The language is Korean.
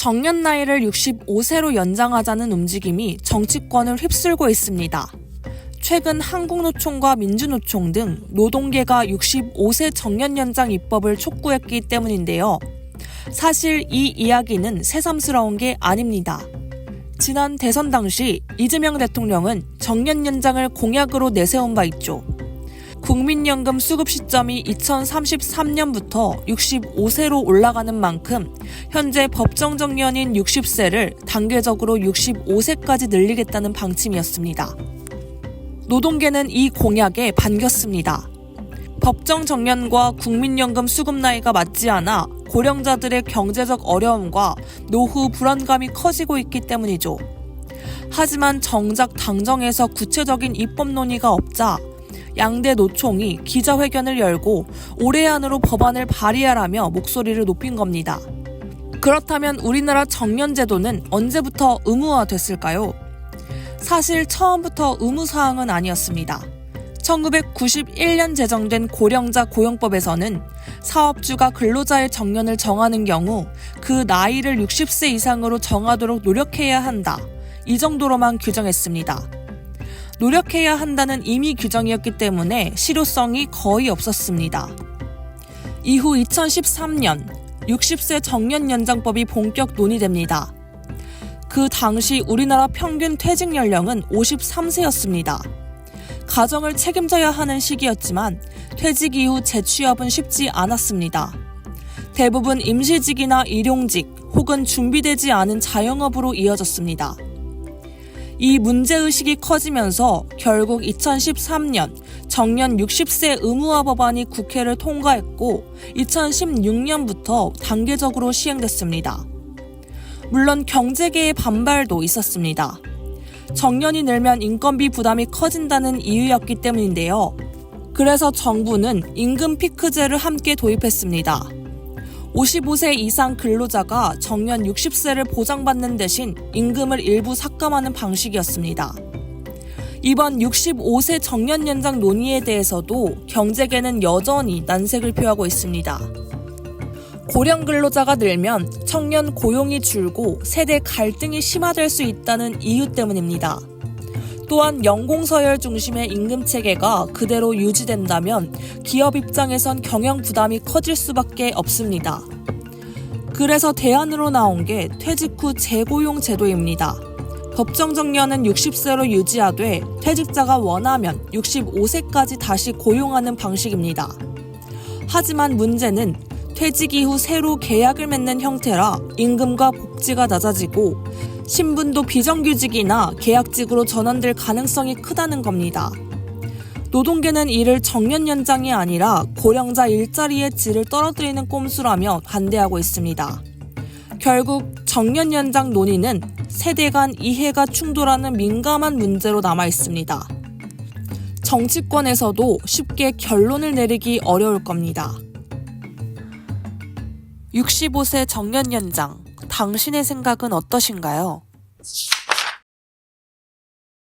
정년 나이를 65세로 연장하자는 움직임이 정치권을 휩쓸고 있습니다. 최근 한국노총과 민주노총 등 노동계가 65세 정년 연장 입법을 촉구했기 때문인데요. 사실 이 이야기는 새삼스러운 게 아닙니다. 지난 대선 당시 이재명 대통령은 정년 연장을 공약으로 내세운 바 있죠. 국민연금 수급 시점이 2033년부터 65세로 올라가는 만큼 현재 법정 정년인 60세를 단계적으로 65세까지 늘리겠다는 방침이었습니다. 노동계는 이 공약에 반겼습니다. 법정 정년과 국민연금 수급 나이가 맞지 않아 고령자들의 경제적 어려움과 노후 불안감이 커지고 있기 때문이죠. 하지만 정작 당정에서 구체적인 입법 논의가 없자 양대 노총이 기자회견을 열고 올해 안으로 법안을 발의하라며 목소리를 높인 겁니다. 그렇다면 우리나라 정년제도는 언제부터 의무화됐을까요? 사실 처음부터 의무사항은 아니었습니다. 1991년 제정된 고령자 고용법에서는 사업주가 근로자의 정년을 정하는 경우 그 나이를 60세 이상으로 정하도록 노력해야 한다. 이 정도로만 규정했습니다. 노력해야 한다는 임의 규정이었기 때문에 실효성이 거의 없었습니다. 이후 2013년 60세 정년 연장법이 본격 논의됩니다. 그 당시 우리나라 평균 퇴직 연령은 53세였습니다. 가정을 책임져야 하는 시기였지만 퇴직 이후 재취업은 쉽지 않았습니다. 대부분 임시직이나 일용직 혹은 준비되지 않은 자영업으로 이어졌습니다. 이 문제의식이 커지면서 결국 2013년 정년 60세 의무화 법안이 국회를 통과했고 2016년부터 단계적으로 시행됐습니다. 물론 경제계의 반발도 있었습니다. 정년이 늘면 인건비 부담이 커진다는 이유였기 때문인데요. 그래서 정부는 임금 피크제를 함께 도입했습니다. 55세 이상 근로자가 정년 60세를 보장받는 대신 임금을 일부 삭감하는 방식이었습니다. 이번 65세 정년 연장 논의에 대해서도 경제계는 여전히 난색을 표하고 있습니다. 고령 근로자가 늘면 청년 고용이 줄고 세대 갈등이 심화될 수 있다는 이유 때문입니다. 또한 연공서열 중심의 임금 체계가 그대로 유지된다면 기업 입장에선 경영 부담이 커질 수밖에 없습니다. 그래서 대안으로 나온 게 퇴직 후 재고용 제도입니다. 법정 정년은 60세로 유지하되 퇴직자가 원하면 65세까지 다시 고용하는 방식입니다. 하지만 문제는 퇴직 이후 새로 계약을 맺는 형태라 임금과 복지가 낮아지고 신분도 비정규직이나 계약직으로 전환될 가능성이 크다는 겁니다. 노동계는 이를 정년 연장이 아니라 고령자 일자리의 질을 떨어뜨리는 꼼수라며 반대하고 있습니다. 결국 정년 연장 논의는 세대 간 이해가 충돌하는 민감한 문제로 남아 있습니다. 정치권에서도 쉽게 결론을 내리기 어려울 겁니다. 65세 정년 연장, 당신의 생각은 어떠신가요?